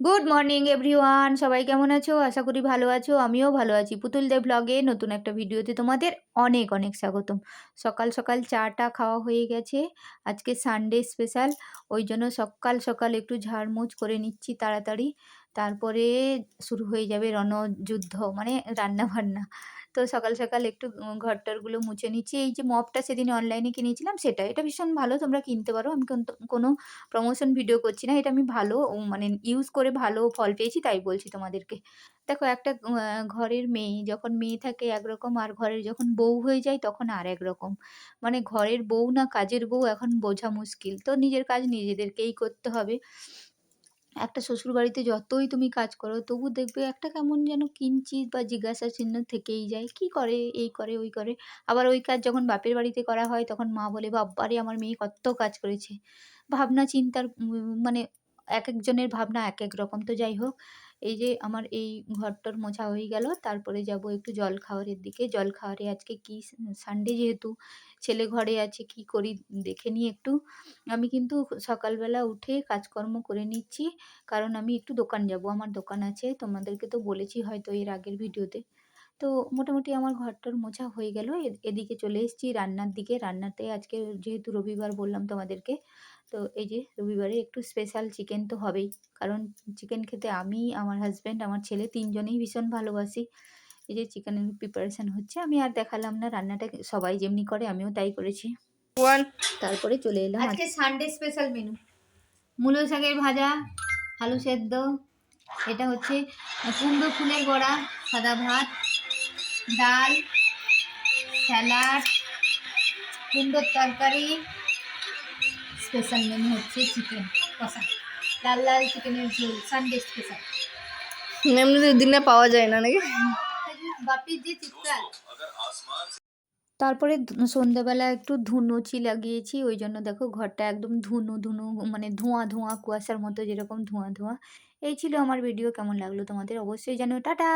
Good morning everyone সবাই কেমন আছো? আশা করি ভালো আছো। আমিও ভালো আছি। পুতুল দেব ব্লগে নতুন একটা ভিডিওতে তোমাদের অনেক অনেক স্বাগতম। সকাল সকাল চাটা খাওয়া হয়ে গেছে। আজকে সানডে স্পেশাল ওই জন্য সকাল সকাল একটু ঝাড়মুছ করে নিচ্ছি তাড়াতাড়ি। তারপরে শুরু হয়ে যাবে রণযুদ্ধ মানে রান্না বান্না তো সকাল সকাল একটু ঘরটরগুলো মুছে নিচ্ছি। এই যে মপটা সেদিন অনলাইনে কিনেছিলাম, সেটা, এটা ভীষণ ভালো, তোমরা কিনতে পারো। আমি কোনো প্রমোশন ভিডিও করছি না, এটা আমি ভালো মানে ইউজ করে ভালো ফল পেয়েছি, তাই বলছি তোমাদেরকে। দেখো, একটা ঘরের মেয়ে, যখন মেয়ে থাকে একরকম, আর ঘরের যখন বউ হয়ে যায়, তখন আর একরকম। মানে ঘরের বউ না কাজের বউ এখন বোঝা মুশকিল। তো নিজের কাজ নিজেদেরকেই করতে হবে। একটা শ্বশুরবাড়িতে যতই তুমি কাজ করো, তবু দেখবে একটা কেমন যেন কিঞ্চিৎ বা জিজ্ঞাসা চিহ্ন থেকেই যায়। কি করে? এই করে, ওই করে। আবার ওই কাজ যখন বাপের বাড়িতে করা হয়, তখন মা বলে বাব্বারে আমার মেয়ে কত কাজ করেছে। ভাবনা, চিন্তার মানে এক একজনের ভাবনা এক এক রকম। তো যাই হোক, এই যে আমার এই ঘরটার মোছা হয়ে গেল, তারপরে যাব একটু জল খাওয়ারের দিকে। জল খাওয়ারে আজকে কি সানডে যেহেতু, ছেলে ঘরে আছে, কি করি দেখে নিই একটু। আমি কিন্তু সকালবেলা উঠে কাজকর্ম করে নিচ্ছি, কারণ আমি একটু দোকান যাব। আমার দোকান আছে, তোমাদেরকে তো বলেছি হয়তো এর আগের ভিডিওতে। তো মোটামুটি আমার ঘরটার মোছা হয়ে গেল। এদিকে চলে এসেছি রান্নার দিকে। রান্নাতে আজকে যেহেতু রবিবার বললাম তোমাদেরকে তো এই যে রবিবারে একটু স্পেশাল চিকেন তো হবেই। কারণ চিকেন খেতে আমি আমার হাজব্যান্ড আমার ছেলে তিনজনেই ভীষণ ভালোবাসি। এই যে চিকেনের প্রিপারেশন হচ্ছে আমি আর দেখালাম না রান্নাটা সবাই যেমনি করে আমিও তাই করেছি। তারপরে চলে এলাম আজকে সানডে স্পেশাল মেনু মূলো শাকের ভাজা আলু সেদ্ধ এটা হচ্ছে কুমড়ো ফুলের বড়া সাদা ভাত ডাল স্যালাড কুমড়োর তরকারি স্পেশাল মেনু হচ্ছে চিকেন কষা। লাল লাল চিকেনের ঝোল সানডে স্পেশাল দিনে পাওয়া যায় না নাকি? বাপির যে চিৎকার। তারপরে সন্ধ্যাবেলা একটু ধুনুচি লাগিয়েছি ওই জন্য দেখো ঘরটা একদম ধুনু ধুনু মানে ধোঁয়া ধোঁয়া কুয়াশার মতো যেরকম ধোঁয়া ধোঁয়া। এই ছিল আমার ভিডিও কেমন লাগল তোমাদের অবশ্যই জানো টাটা!